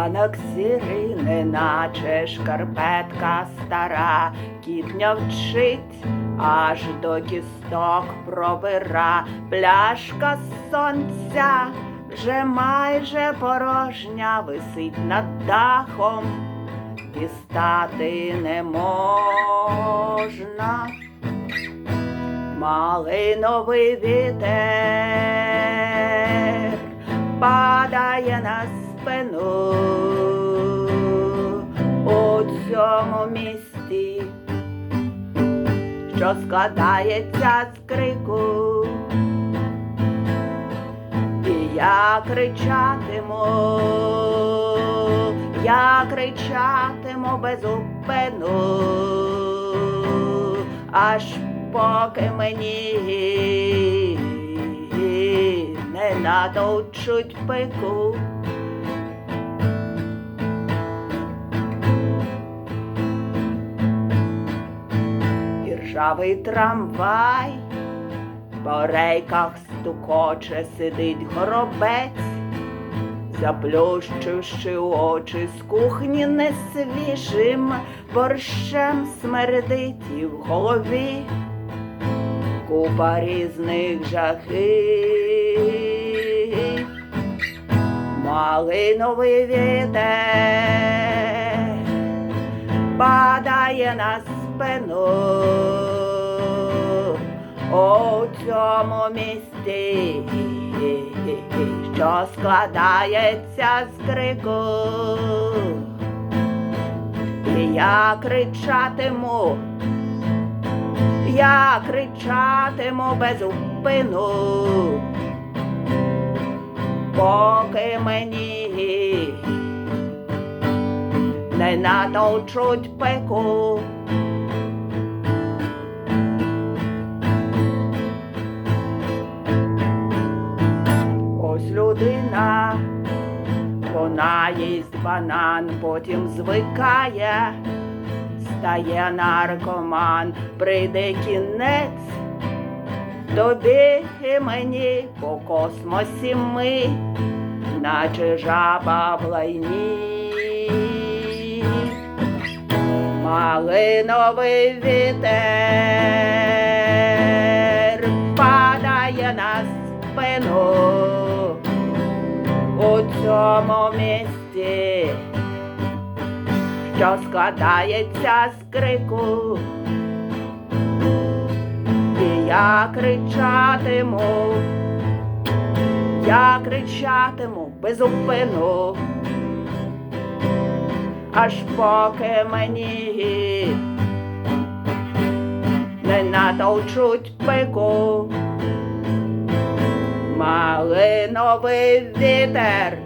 Ранок сірий, неначе шкарпетка стара, кіт не вчить, аж до кісток пробира, пляшка сонця вже майже порожня. Висить над дахом, дістати не можна. Малиновий вітер падає на спину у цьому місті, що складається з крику. І я кричатиму, я кричатиму без упину, аж поки мені натовчуть пику. І ржавий трамвай по рейках стукоче сидить горобець, заплющивши очі з кухні несвіжим борщем смердить і в голові купа різних жахів. Малиновий вітер падає на спину у цьому місті, що складається з крику. І я кричатиму, я кричатиму без упину, поки мені не натовчуть пеку. Ось людина, вона їсть банан, потім звикає, стає наркоман, прийде кінець, тобі і мені по космосі ми, наче жаба в лайні. Малиновий вітер падає на спину у цьому місті, що складається з крику. І я кричатиму, я кричатиму без упину, аж поки мені не натовчуть пику. Малиновий вітер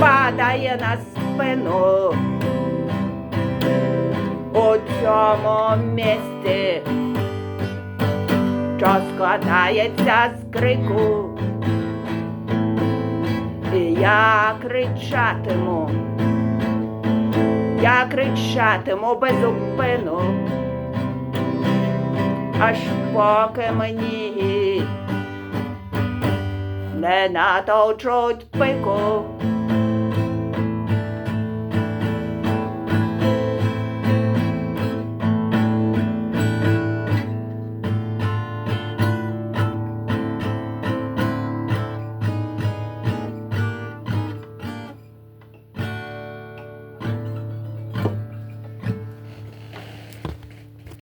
падає на спину у цьому місті, що складається з крику. І я кричатиму, я кричатиму без упину аж поки мені не натовчуть пику.